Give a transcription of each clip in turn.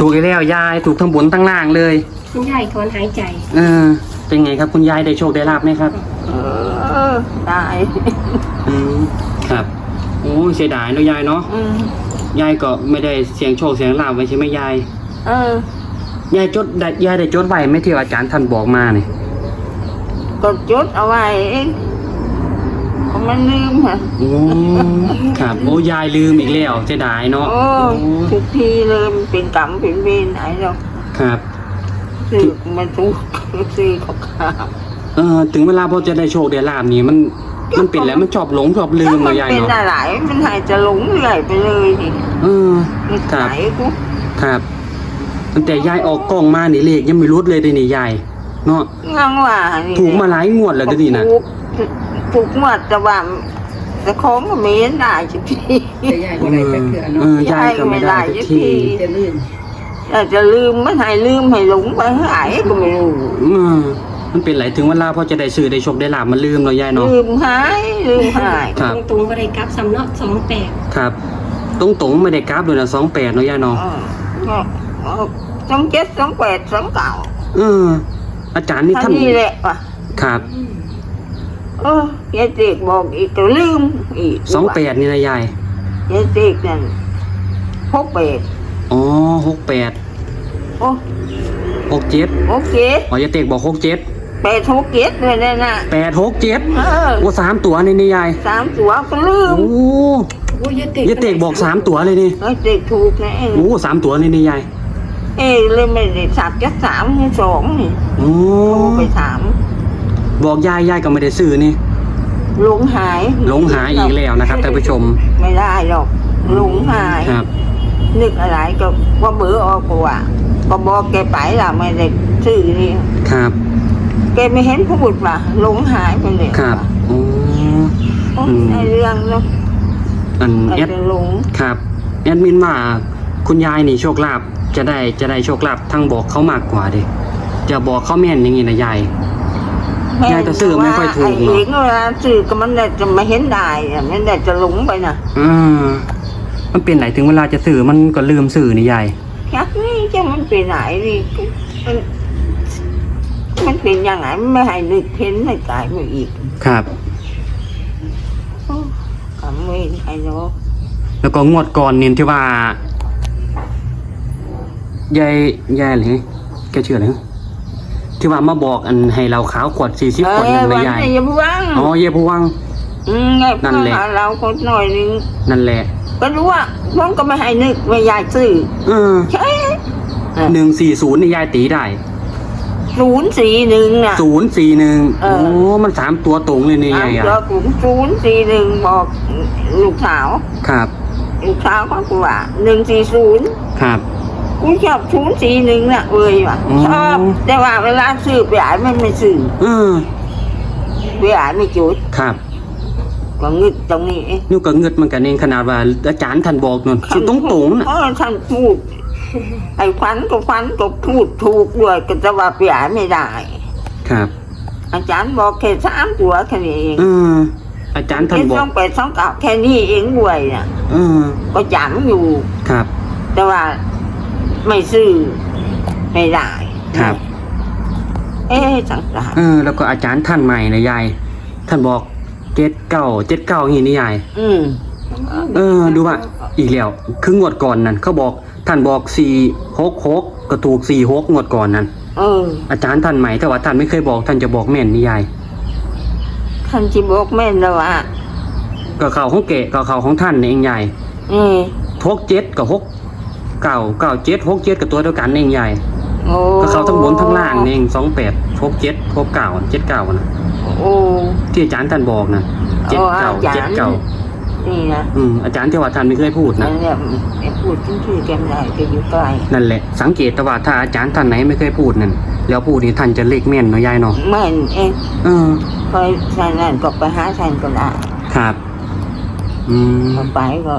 ถูกอีกแล้วยายถูกทั้งบนทั้งล่างเลย คุณยายถอนหายใจ เออ เป็นไงครับคุณยายได้โชคได้ลาบไหมครับ เออตายอืมครับโอ้ยเสียดายเนอะยายเนาะอืมยายก็ไม่ได้เสียงโชคเสียงลาบไว้ใช่ไหมยายเออยายจดได้ยายได้จดไว้ไหม่ที่อาจารย์ท่านบอกมาเนี่ยก็จดเอาไว้เอง ก็มันลืมอะโอ้ครับโอ้ยายลืมอีกแล้วเสียดายเนาะโอ้โอ้ทุกทีเลยมันเป็นกรรมเป็นเวรไหนหรอกครับซื้อมันทุกซื้อเขาขาดเออถึงเวลาพอจะได้โชคได้ลาบนี่มันมันเป็นแล้วมันชอบหลงชอบลืมมัเนาะยายเป็นเนาะอะไรมันหายจะหลงเรื่อยไปเลยดิเออมันครับไหนกูครับตั้งแต่ยายออกกล้องมานี่เลขยังไม่รุดเลยเดยวนี่ยายเนาะงังว่านี่ถูกมาหลายงวดแล้วเดี๋ยวนี่นะ ถูกถูกหมดแต่ว่าแต่ของก็ไม่เห็นได้สักทีแต่ยายก็ได้แต่เถื่อเอเนาะอยายก็ไม่ได้สักทีจะลื่นแต่จะลืมมันให้ลืมให้หลงไปหายก็ไม่รู้เออมันเป็นไรถึงเวลาพอจะได้ซื้อได้โชคได้ลาบมันลืมเนาะยายเนาะลืมหายลืมหายครับตรงๆก็ได้กลับสำเนาะสองแปดครับตรงตรงๆไม่ได้กราฟเลยนะสองแปดเนาะยายเนาะเออก็สองเจ็ดสองแปดสองเก้าเอออาจารย์นี่ท่าท่านนี้แหละป่ะครับ เออยายเด็กบอกอีกก็ลืมอีกสองแปดนี่นะยายยายเด็กนั่นหกแปดอ๋อหกแปดโอ้หกเจ็ดหกเจ็ดอ๋อยายเตกบอกหกเจ็ดแปดหกเจ็ดเลยนะน่ะแปดหกเจ็ดเออโอ้สามตัวนี่นี่ยายสามตัวก็ลืมโอ้โอ้ยยายเตกยายเตกบอกสามตัวเลยนี่ยายเด็กถูกนะเองโอ้สามตัวนี่นี่ยายเอ้ยเลยไม่ได้สับจักสามให้สองนี่โอ้โทรไปถาม บอกยายยายก็ไม่ได้ซื้อนี่หลงหายหลงหายอีกแล้วนะครับท่านผู้ชมไม่ได้หรอกหลงหายครับ นึกอะไรก็ว่าเบื่อออกกว่าก็บอกแกไปล่ะไม่ได้ซื้อนี่ครับแกไม่เห็นพูดว่าหลงหายไปเลยครับโอ้โอ้อืมในเรื่องเนาะอันอาจแอดจะหลงครับแอดมินว่าคุณยายนี่โชคลาภจะได้จะได้โชคลาภทั้งบอกเขามากกว่าเดิจะบอกเขาแม่นอย่างงี้นะยาย ยายก็ซื้อไม่ค่อยถูกไอ้เนอะเองเวลาซื้อก็มันได้จะไม่เห็นได้อะมันได้จะหลงไปนะอ่ามันเป็นไหนถึงเวลาจะสื่อมันก็ลืมสื่อนี่ยายแค่นี้จะมันเป็นไหนนี่มันมันเป็นยังไงมันไม่ให้นึกเห็นในใจมันอีก ครับโอ้คำเวนไอ้เนาะแล้วก็งวดก่อนนี่ที่ว่ายายยายอะไรแกชื่ออะไรนะ ที่ว่ามาบอกอันให้เราขาวขวดสี่สิบขวดหนึงวันะยายนี้อย่าพูวังอ๋อเยผู้วังอืมไงนั่เพื่นแหละอเราคนหน่อยนึงนั่นแหละ ก็รู้ว่าพ้องก็ไม่ให้นึกไม่ยายซื้อเออใช่หนึ่งสี่ศูนย์นี่ยายตีได้ศูนย์สี่หนึ่งน่ะศูนย์สี่หนึ่งเอโอ้อมันสามตัวตรงเลยนี่ถามยายตัวอะกลุ่มศูนย์สี่หนึ่งบอกลูกสาวครับลูกสาวเขาก็ว่าหนึ่งสี่ศูนย์ครับ กูชอบศูนย์สี่หนึ่งน่ะเว้ยว่ะอืม ชอบแต่ว่าเวลาซื้อไปอ่านมันไม่ซื้อเออไปอ่านไม่จุดครับก็งึดตรงนี้เองนี่ก็เงืดมันกันเองขนาดว่าอาจารย์ท่านบอกนั่นสิตรงตรงๆน่ะเออท่านพูดไอ้ฟันก็ฟันก็พูดถูกด้วยก็จะว่าไปอ่านไม่ได้ ครับอาจารย์บอกแค่สามตัวแค่นี้เองเอออาจารย์ท่านแค่บอสอกงแปดสองเก้าแค่นี้เองด้วยน่ะ เออก็จำอยู่ ครับ แต่ว่า ไม่ซื้อไม่ได้ครับ เอ๊ะสังสารเออ แล้วก็อาจารย์ท่านใหม่นะยาย ท่านบอกเจ็ดเก้าเจ็ดเก้าอย่างนี้นี่ยาย อืมเออ ดูว่า อีกแล้วคืองวดก่อนนั่นเขาบอกท่านบอกสี่หกหกก็ถูกสี่หกงวดก่อนนั่นเออ อาจารย์ท่านใหม่แต่ว่าท่านไม่เคยบอก ท่านจะบอกแม่นนี่ยาย ท่านจิบอกแม่นแล้วว่าก็เขาของเกะก็เขาของท่านนี่เองยายอืมหกเจ็ดกับหก เก้าเก้าเจ็ดหกเจ็ดกับตัวเดียวกันเองยายโอ้ก็เขาทั้งบนทั้งล่างนี่เองสองแปดหกเจ็ดหกเก้าเจ็ดเก้านะโอ้ ที่อาจารย์ท่านบอกนะเจ็ดเก้าอาจารเจ็ดย์เก้านี่นะอืมอาจารย์ที่ว่าท่านไม่เคยพูดนั่นะนแหละไอ้พูดที่ที่แกไม่ได้แกอยู่ไกลนั่นแหละ สังเกตแต่ว่าถ้าอาจารย์ท่านไหนไม่เคยพูดนั่นแล้วพูดนี่ท่านจะเลขแม่นเนาะยายเนาะแม่นเองเออคอยท่านนั่นก็ไปหาท่านก็ได้ครับ อืม พอไปก็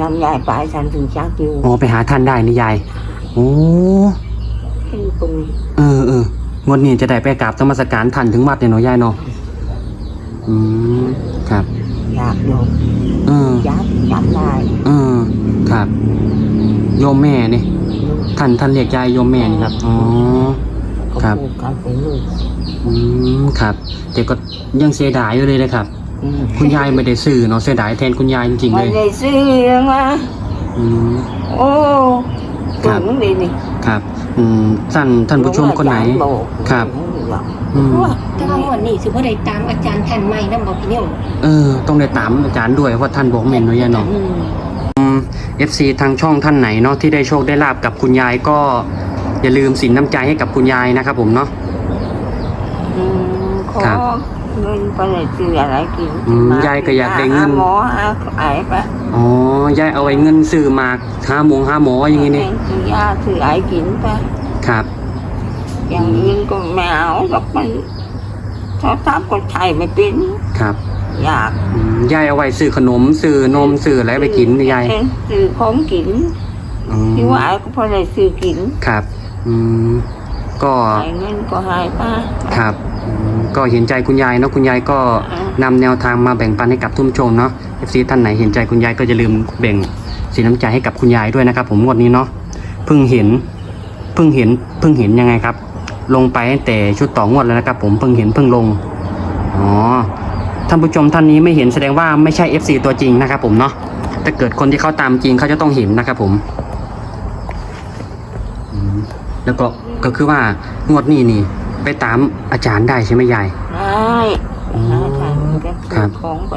นำยายไปท่านถึงชักอยู่อ๋อไปหาท่านได้นี่ยายโอ้ที่ตรงนี้เออเอองวดนี้จะได้ไปกราบธรรมสการท่านถึงวัดเนี่ยเนาะยายเนาะอืมครับอยากโยมเออยักจำได้เออครับโยมแม่นี่ท่านท่านเรียกยายโยมแม่นี่ครับอ๋อครับก็พูดกันเป็นลูกอืมครับ แต่ก็ยังเสียดายอยู่เลยนะครับอืม คุณยายไม่ได้ซื้อเนาะเสียดายแทนคุณยายจริงๆไม่เลยได้ซื้อมาอืม โอ้ครัถึบ งดีนี่ครับอืมท่านท่านผู้ชมคนไหนบอกครับบอกอืมแต่ว่างวดนี้สิบ่ได้ตามอาจารย์ท่านใหม่นำบ่พี่นิวเออ ต้องได้ตามอาจารย์ด้วยเพราะท่านบอกเมนไว้ยายเนาะ อืม เอฟซีทางช่องท่านไหนเนาะที่ได้โชคได้ลาบกับคุณยายก็ อย่าลืมสินน้ำใจให้กับคุณยายนะครับผมเนาะ อืมขอครับ เงินไปเลยซื้ออะไรกินอืมมยายก็อยากได้เงิน หาหมอหาไอ้ไปอ๋อยายเอาไว้เงินซื้อหมากห้าโมงห้าหมออย่างงี้นี่ซื้อยาซื้อไอ้กินไปครับ อย่างอื่นก็ไม่เอาหรอกมันชอบทับก็ใช้ไม่เป็นครับอยากอืมยายเอาไว้ซื้อขนมซื้อนมซื้ออะไรไปกินยายซื้อของกินอืมที่ว่าไอ้ก็พอได้ซื้อกินครับ อืม ก็หายเงินก็หายไปครับอืมก็เห็นใจคุณยายเนาะคุณยายก็นำแนวทางมาแบ่งปันให้กับทุกผู้ชมเนาะเอฟซีท่านไหนเห็นใจคุณยายก็จะลืมแบ่งสีน้ำใจให้กับคุณยายด้วยนะครับ ผมงวดนี้เนาะเพิ่งเห็นเพิ่งเห็นเพิ่งเห็นยังไงครับ ลงไปตั้งแต่ชุดต่องวดแล้วนะครับ ผมเพิ่งเห็นเพิ่งลงอ๋อท่านผู้ชมท่านนี้ไม่เห็นแสดงว่าไม่ใช่ FC ตัวจริงนะครับผมเนาะถ้าเกิดคนที่เขาตามจริงเขาจะต้องเห็นนะครับผมอืมแล้วก็ ก็คือว่างวดนี้นี่ ไปตามอาจารย์ได้ใช่ไหมยาย ได้อ๋อหาทางก็ครัซื้อบ ของไป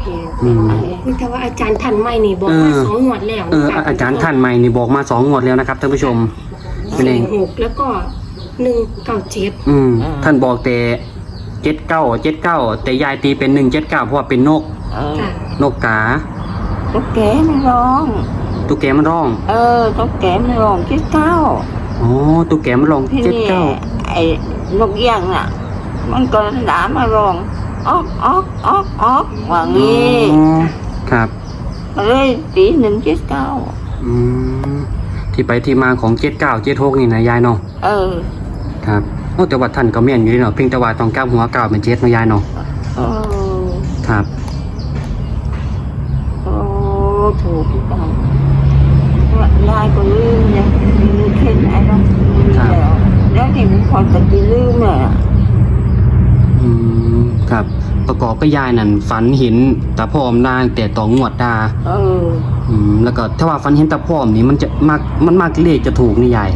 เพลอืม อุ๊ยแต่ว่าอาจารย์ท่านใหม่นี่บอกเอมาอสองงวดแล้วเอออาจารย์ท่านใหม่นี่บอกมาสองงวดแล้วนะครับท่านผู้ชม เป็นไงสี่หกแล้วก็หนึ่งเก้าเจ็ดอืมท่านบอกแต่เจ็ดเก้าเจ็ดเก้าแต่ยายตีเป็นหนึ่งเจ็ดเก้าเพราะว่าเป็นนกเออค่ะนกกาตุ๊กแกไม่ร้อง ตุ๊กแกมันร้อง เออตุ๊กแกไม่ร้องคิดเก้า อ๋อตุ๊กแกมันร้องที่เจ็ดนี่เก้าไอ้นกเอี้ยงน่ะ มันก็ด่ามาร้องออกออกออกออกว่างี้อ๋อครับก็เลยตีหนึ่งเจ็ดเก้าอืมที่ไปที่มาของเจ็ดเก้าเจ็ดหกนี่นะยายเนาะเออครับโอ้แต่ว่าท่านก็แม่นอยู่เนาะเพียงแต่ว่าต้องก้าวหัวก้าวเป็นเจ็ดเนาะยายเนาะเออ ครับ โอ้ถูกต้องยายก็ลืมเนี่ยลืมเข็นไอ้เราลืมแล้วแล้ว นี่มันพอจะกินลืมเนี่ยอืมครับ ประกอบก็ยายนั่นฝันเห็นตาพร้อมนางแต่ต่องวดดาเออ อืมแล้วก็ถ้าว่าฝันเห็นตาพร้อมนี่มันจะมากมันมากเลขจะถูกนี่ยาย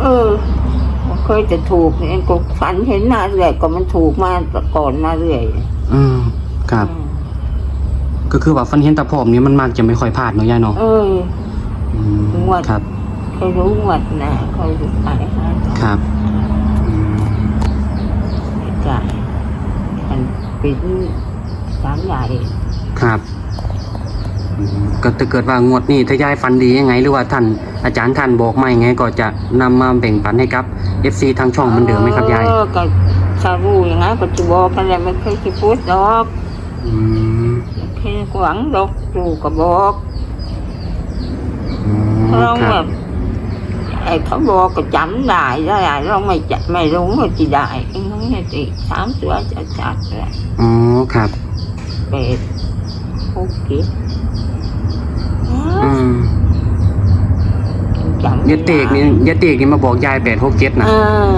เออเคยจะถูกเนี่ยก็ฝันเห็นมาเรื่อยก็มันถูกมาก่อนมาเรื่อยอืมครับ ก็คือว่าฝันเห็นตาพร้อมนี่มันมากจะไม่ค่อยพลาดเนาะยายเนาะเออ อืมงวด ครับ เคยรู้งวดนะเคยรู้ไปหา ครับอืม จ่ายมัน เป็นสามใหญ่ครับอืมก็ถ้าเกิดว่างวดนี้ถ้ายายฟันดียังไง หรือว่าท่านอาจารย์ท่านบอกมายังไงก็จะนำมาแบ่งปันให้กับ FC ทางช่องเหมันเดิมไหมครับยายเออก็ชารู้อย่างนั้นก็จะบอกกันแหละไม่เคยจะพูดหรอกอืมไม่เคยหวังหรอกจู่ก็บอกอืมเราคแบรับบไอ้เขาบอกก็จำได้ได้เราไม่จะไม่รู้ว่าจะได้ไอ้น้ องเนี่ยสิสามตัวจะจัดเลยอ๋อครับเป็ดหกเก็ดอืมจำไม่ยาเตกนี่ยาเตกนี่มาบอกยายแปดหกเจ็ดนะเออ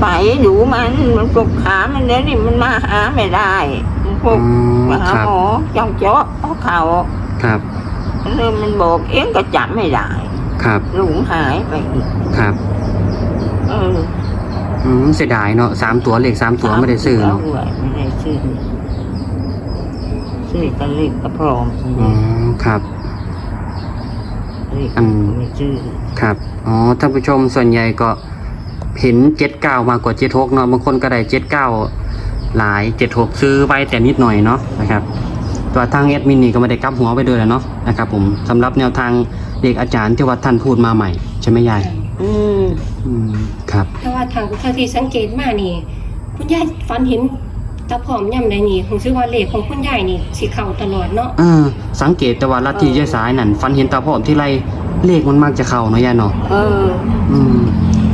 ไปดูมันมันปลุกขามันแล้วนี่มันมาหาไม่ได้มันปลุอ๋กอมาหาครับหมอจ้องเจาะเอาเข่าครับเลยมันบอกเองก็จำไม่ได้ ครับหลงหายไปอีกครับ เออ อืมเสียดายเนาะสามตัวเลขสามตัวไม่ได้ซื้อเนาะเนาะไม่ได้ซื้อซื้อกันเล็กกระพร้อมอ๋อครับ เล็กอืมไม่ซื้อครับอ๋อท่านผู้ชมส่วนใหญ่ก็เห็นเจ็ดเก้ามากกว่าเจ็ดหกเนาะบางคนก็ได้เจ็ดเก้าหลายเจ็ดหกซื้อไว้แต่นิดหน่อยเนาะนะครับตัวทางแอดมินนี่ก็ไม่ได้กลับหัวไปด้วยแหล้วเนาะนะครับผมสำหรับแนวทางเด็กอาจารย์ที่ว่าท่านพูดมาใหม่ใช่ไหมยาย อืม อืมครับ แต่ว่าทางเท่าที่สังเกตมานี่ คุณยายฝันเห็นตาผอมย่ำใดนี่ผมชื่อว่าเลขของคุณยายนี่สิเข้าตลอดเนาะเออสังเกตแต่ว่าลัทธิยายสายนั่นฟันเห็นตาพร้อมที่ไรเลขมันมักจะเข้าเนาะยายเนาะเออ อืม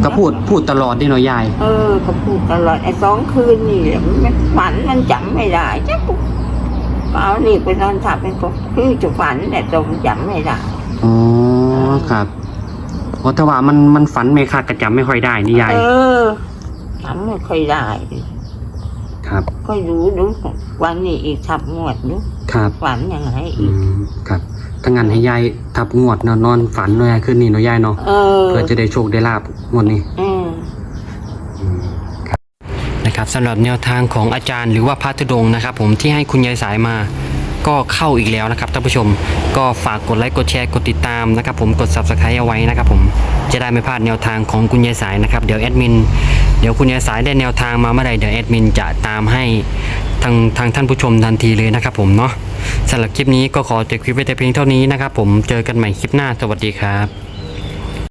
ก็พูดพูดตลอดเด้เนาะยาย เออเขาพูดตลอดไอ้สองคืนนี่แหละมันฝันมันจำไม่ได้จ้ะปุ๊บก็เอานี่ไปนอนทับเป็นก็คือจะฝันแต่ตัวมันจำไม่ได้ออ๋อครับ โอ้แต่ว่ามันมันฝันไม่คาดกระจำไม่ค่อยได้นี่ยายเออทำไม่ค่อยได้ครับ ก็รู้ดูวันนี้อีกทับงวดดูครับฝันยังไงอือีก มครับถ้างั้นให้ยายทับงวดเนอนนอนฝันเนาะยายขึ้นนี่เนาะยายเนาะเออ เพื่อจะได้โชคได้ลาบงวดนี้ อืม นะครับสำหรับแนวทางของอาจารย์หรือว่าพระธุดงค์นะครับผมที่ให้คุณยายสายมา ก็เข้าอีกแล้วนะครับท่านผู้ชม ก็ฝากกดไลค์กดแชร์กดติดตามนะครับผมกด subscribe เอาไว้นะครับผมจะได้ไม่พลาดแนวทางของคุณยายสายนะครับเดี๋ยวแอดมินเดี๋ยวคุณยายสายได้แนวทางมาเมื่อใดเดี๋ยวแอดมินจะตามให้ทางทางท่านผู้ชมทันทีเลยนะครับผมเนาะสำหรับคลิปนี้ก็ขอจบคลิปไว้แต่เพียงเท่านี้นะครับผมเจอกันใหม่คลิปหน้าสวัสดีครับ